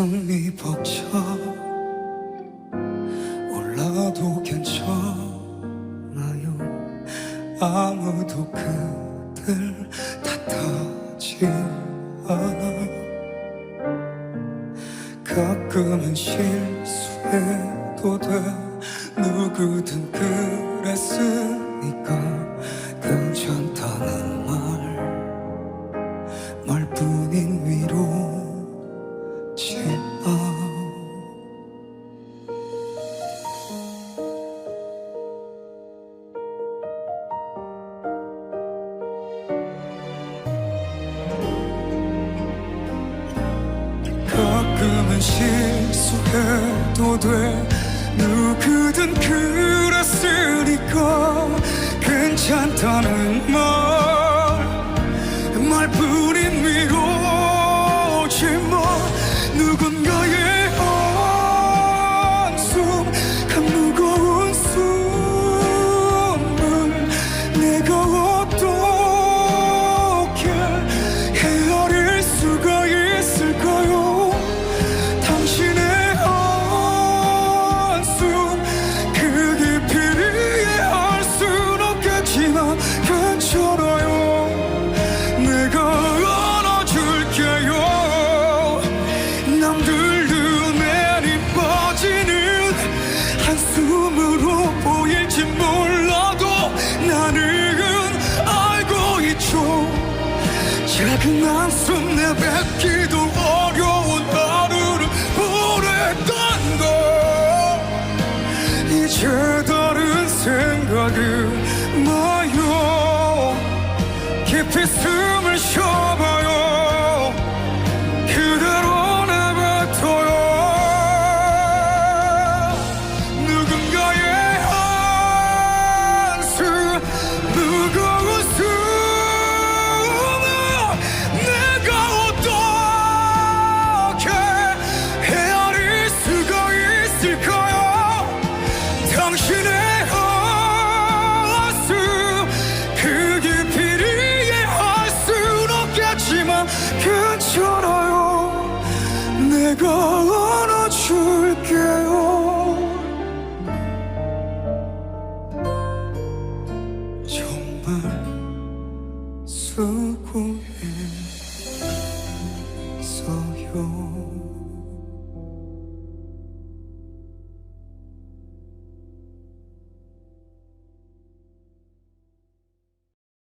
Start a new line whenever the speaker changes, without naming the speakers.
숨이 벅차 올라도 괜찮아요. 아무도 그댈 탓하지 않아요. 가끔은 실수해도 돼. 누구든 그랬으니까 괜찮다는 실수해도 돼. 누구든 그랬으니까 괜찮다는 말 괜찮아요. 내가 안아줄게요. 남들 눈에 빠지는 한숨으로 보일지 몰라도 나는 알고 있죠. 작은 한숨 내뱉기도 어려운 하루를 보냈던 걸. 이제 다른 생각은 깊이 숨을 쉬어 내가 안아줄게요. 정말 수고